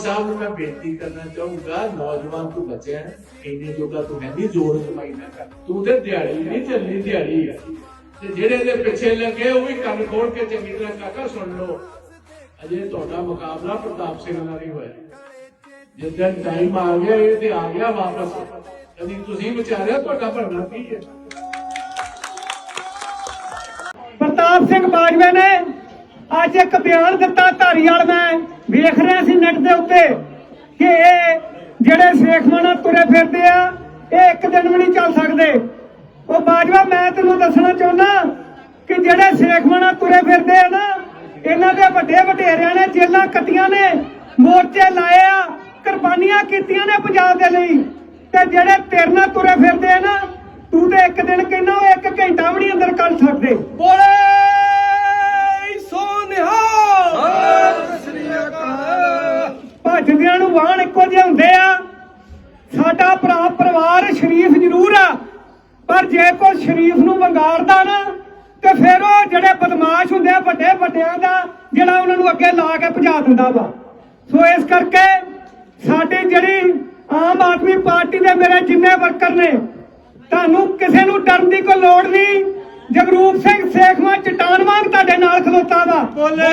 ਬੇਨਤੀ ਕਰਨਾ ਚਾਹੂੰਗਾ, ਨੌਜਵਾਨ ਤੂੰ ਬਚਿਆ ਇੰਨੇ ਜੋਗਾ ਤੂੰ ਹੈ ਨਹੀਂ ਜ਼ੋਰ ਕਮਾਈ ਨਾ ਕਰ। ਤੂੰ ਤੇ ਦਿਹਾੜੀ ਨਹੀਂ ਚੱਲਣੀ ਦਿਹਾੜੀ ਹੈ ਤੇ ਜਿਹੜੇ ਇਹਦੇ ਪਿੱਛੇ ਲੱਗੇ, ਉਹ ਵੀ ਕੰਨ ਖੋਲ ਕੇ ਚੰਗੀ ਤਰ੍ਹਾਂ ਕਾਕਾ ਸੁਣ ਲਓ। ਅਜੇ ਤੁਹਾਡਾ ਮੁਕਾਬਲਾ ਪ੍ਰਤਾਪ ਸਿੰਘ ਨਾਲ ਨਹੀਂ ਹੋਇਆ। ਜਿੱਦਾਂ ਟਾਈਮ ਆ ਗਿਆ, ਇਹ ਤੇ ਆ ਗਿਆ ਵਾਪਸ। ਕਦੀ ਤੁਸੀਂ ਵਿਚਾਰਿਆ ਤੁਹਾਡਾ ਭਰਨਾ ਕੀ ਹੈ? ਪ੍ਰਤਾਪ ਸਿੰਘ ਬਾਜਵੇ ਨੇ ਅੱਜ ਇੱਕ ਬਿਆਨ ਦਿੱਤਾ ਧਾਰੀਵਾਲ ਮੈਂ। ਵੇਖ ਰਿਹਾ ਸੀ ਨੈਟ ਦੇ ਉੱਤੇ ਕਿ ਇਹ ਜਿਹੜੇ ਸੇਖਵਾਨਾ ਤੁਰੇ ਫਿਰਦੇ ਆ, ਇਹ ਇੱਕ ਦਿਨ ਵੀ ਨਹੀਂ ਚੱਲ ਸਕਦੇ। ਉਹ ਬਾਜਵਾ, ਮੈਂ ਤੈਨੂੰ ਦੱਸਣਾ ਚਾਹੁੰਦਾ ਕਿ ਜਿਹੜੇ ਸੇਖਵਾਨਾ ਤੁਰੇ ਫਿਰਦੇ ਆ ਨਾ, ਇਹਨਾਂ ਦੇ ਵੱਡੇ ਵਡੇਰਿਆਂ ਨੇ ਜੇਲਾਂ ਕੱਟੀਆਂ ਨੇ, ਮੋਰਚੇ ਲਾਏ ਆ, ਕੁਰਬਾਨੀਆਂ ਕੀਤੀਆਂ ਨੇ ਪੰਜਾਬ ਦੇ ਲਈ। ਤੇ ਜਿਹੜੇ ਤੇਰੇ ਨਾਲ ਤੁਰੇ ਫਿਰਦੇ ਆ ਨਾ, ਤੂੰ ਤੇ ਇੱਕ ਦਿਨ ਕਹਿੰਦਾ ਉਹ ਇੱਕ ਘੰਟਾ ਵੀ ਨਹੀਂ ਅੰਦਰ ਕੱਢ ਸਕਦੇ। ਬੋਲੇ! ਨੂੰ ਹੁੰਦੇ ਆ। ਸਾਡਾ ਭਰਾ ਪਰਿਵਾਰ ਸ਼ਰੀਫ ਜ਼ਰੂਰ ਆ। ਪਰ ਜੇ ਕੋਈ ਸ਼ਰੀਫ ਨੂੰ ਵੰਗਾਰਦਾ ਨਾ, ਤੇ ਫਿਰ ਉਹ ਜਿਹੜੇ ਬਦਮਾਸ਼ ਹੁੰਦੇ ਆ, ਵੱਡੇ ਵੱਡਿਆਂ ਦਾ, ਜਿਹੜਾ ਉਹਨਾਂ ਨੂੰ ਅੱਗੇ ਲਾ ਕੇ ਭਜਾ ਦਿੰਦਾ ਵਾ। ਸੋ ਇਸ ਕਰਕੇ ਸਾਡੀ ਜਿਹੜੀ ਆਮ ਆਦਮੀ ਪਾਰਟੀ ਦੇ ਮੇਰੇ ਜਿੰਨੇ ਵਰਕਰ ਨੇ, ਤੁਹਾਨੂੰ ਕਿਸੇ ਨੂੰ ਡਰਨ ਦੀ ਕੋਈ ਲੋੜ ਨਹੀਂ। ਜਗਰੂਪ ਸਿੰਘ ਸੇਖਵਾਂ ਚਟਾਨ ਤੁਹਾਡੇ ਨਾਲ ਖਲੋਤਾ ਵਾ। ਬੋਲੇ।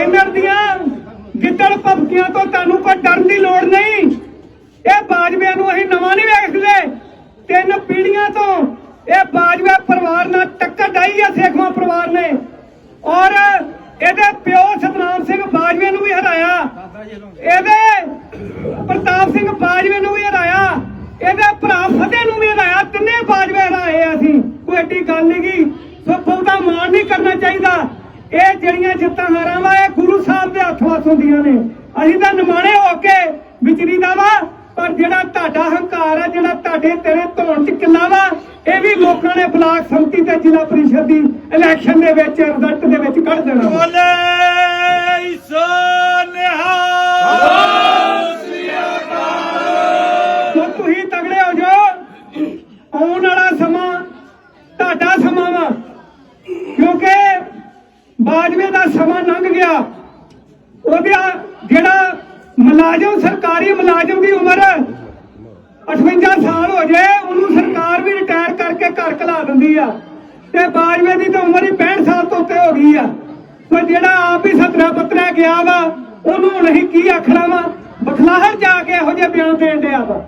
ਇਹਨਾਂ ਦੀਆਂ ਗਿੱਦੜ ਭਪਕੀਆਂ ਤੋਂ ਤੁਹਾਨੂੰ ਕੋਈ ਡਰਨ ਦੀ ਲੋੜ ਨਹੀਂ। ਇਹ ਬਾਜਵਿਆਂ ਨੂੰ ਅਸੀਂ ਨਵਾਂ ਨਹੀਂ ਵੇਖਦੇ। ਤਿੰਨ ਪੀੜ੍ਹੀਆਂ ਤੋਂ ਇਹ ਬਾਜਵਾ ਪਰਿਵਾਰ ਨਾਲ ਟੱਕਰ ਡਾਈ ਆ ਸੇਖਵਾ ਪਰਿਵਾਰ ਨੇ। ਔਰ ਇਹਦੇ ਪਿਓ ਸਤਨਾਮ ਸਿੰਘ ਬਾਜਵੇ ਨੂੰ ਵੀ ਹਰਾਇਆ। ਇਹਦੇ ਪ੍ਰਤਾਪ ਸਿੰਘ ਬਾਜਵੇ ਨੂੰ ਵੀ ਹਰਾਇਆ। ਇਹਦੇ ਭਰਾ ਫਤਿਹ ਨੂੰ ਵੀ ਹਰਾਇਆ। ਤਿੰਨੇ ਬਾਜਵੇ ਹਰਾਏ ਆ ਅਸੀਂ। ਕੋਈ ਐਡੀ ਗੱਲ ਨਹੀਂ ਗਈ ਸੋ ਬਹੁਤਾ ਮਾਣ ਨਹੀਂ ਕਰਨਾ ਚਾਹੀਦਾ। ਇਹ ਜਿਹੜੀਆਂ ਜਿੱਤਾਂ ਹਾਰਾਂ ਵਾ, ਇਹ ਗੁਰੂ ਸਾਹਿਬ ਦੇ ਹੱਥ ਵਾਸ ਹੁੰਦੀਆਂ ਨੇ। ਅਸੀਂ ਤਾਂ ਨਿਮਾਣੇ ਹੋ ਕੇ ਵਿਚਰੀ ਦਾ ਵਾ, ਪਰ ਜਿਹੜਾ ਤੁਹਾਡਾ ਹੰਕਾਰ ਆ, ਜਿਹੜਾ ਤੁਹਾਡੇ ਤੇਰੇ ਧੌਣ ਚ ਕਿੱਲਾ ਵਾ, ਇਹ ਵੀ ਲੋਕਾਂ ਨੇ ਬਲਾਕ ਸੰਮਤੀ ਤੇ ਜ਼ਿਲ੍ਹਾ ਪ੍ਰੀਸ਼ਦ ਦੀ ਇਲੈਕਸ਼ਨ ਦੇ ਵਿੱਚ ਰਿਜ਼ਲਟ ਦੇ ਵਿੱਚ ਕੱਢ ਦੇਣਾ ਬੋਲੇ! ਬਾਜਵੇ ਦਾ ਸਮਾਂ ਲੰਘ ਗਿਆ। ਉਹਦਾ ਜਿਹੜਾ ਮੁਲਾਜ਼ਮ, ਸਰਕਾਰੀ ਮੁਲਾਜ਼ਮ ਦੀ ਉਮਰ 58 ਸਾਲ ਹੋ ਜਾਏ, ਉਹਨੂੰ ਸਰਕਾਰ ਵੀ ਰਿਟਾਇਰ ਕਰਕੇ ਘਰ ਕਲਾ ਦਿੰਦੀ ਆ। ਤੇ ਬਾਜਵੇ ਦੀ ਤਾਂ ਉਮਰ ਹੀ 65 ਸਾਲ ਤੋਂ ਉੱਤੇ ਹੋ ਗਈ ਆ। ਸੋ ਜਿਹੜਾ ਆਪ ਹੀ ਸਤਰਾ ਪਤਰਾ ਗਿਆ ਵਾ, ਉਹਨੂੰ ਹੁਣ ਅਸੀਂ ਕੀ ਆਖਣਾ ਵਾ? ਬਖਲਾਹਰ ਜਾ ਕੇ ਇਹੋ ਜਿਹੇ ਬਿਆਨ ਦੇਣ ਡਿਆ ਵਾ।